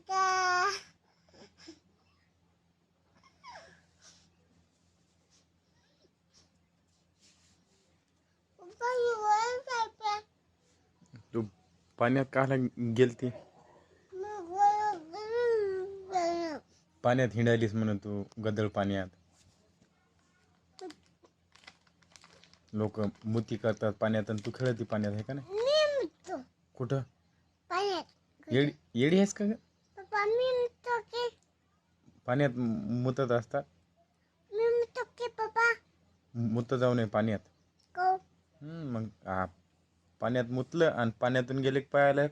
का तू पाण्यात काला गेलती? पाण्यात हिंडायलीस म्हणून तू गदळ पाण्यात. लोक मुती करतात पाण्यात आणि तू खेळती पाण्यात आहे का नाही? कुठं? येडी येडी आहेस का पाण्यात मुतत असतात मुत जाऊ नये पाण्यात. हम्म, मग आ, पाण्यात मुतलं आणि पाण्यातून गेले की पायाला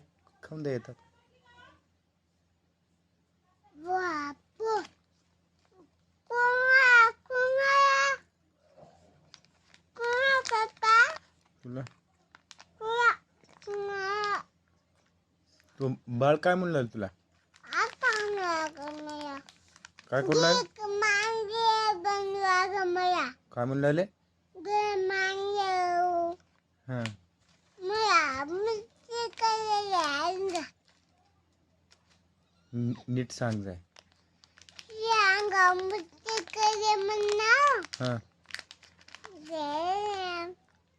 खाऊन द्या येतात तुला? तू बाळ काय म्हणलं तुला? काय करू लागले काय म्हणून राहिले? हां. नीट सांग जाय हां.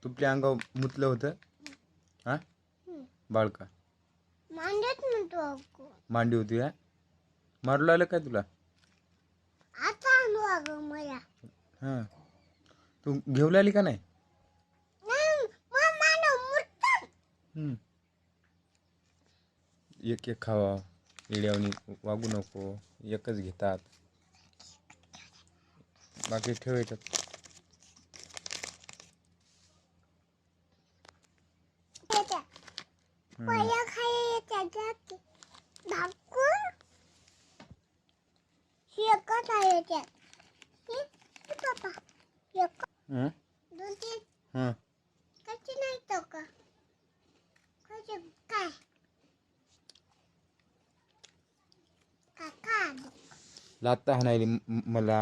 तुपल्या अंगावर मुतलं होतं? हां? बाळ का मांडत म्हणतो अगो. मांडी होती हा मारू लागलं काय तुला? आता आणू अगं मला. हां. तू घेऊन आली का नाही? नाही मग मला मुठतात हम्म. एक एक खावा येड्यावनी वागू नको एकच घेतात. बाकी ठेवायच्यात हम्म. पहिल्या खायला त्याच्यात भाकून शेकत आहे त्यात हे हे पप्पा एक हं? दोन तीन हं. कशी नाही तो का कशी काय काका लाथा हाणायली म- मला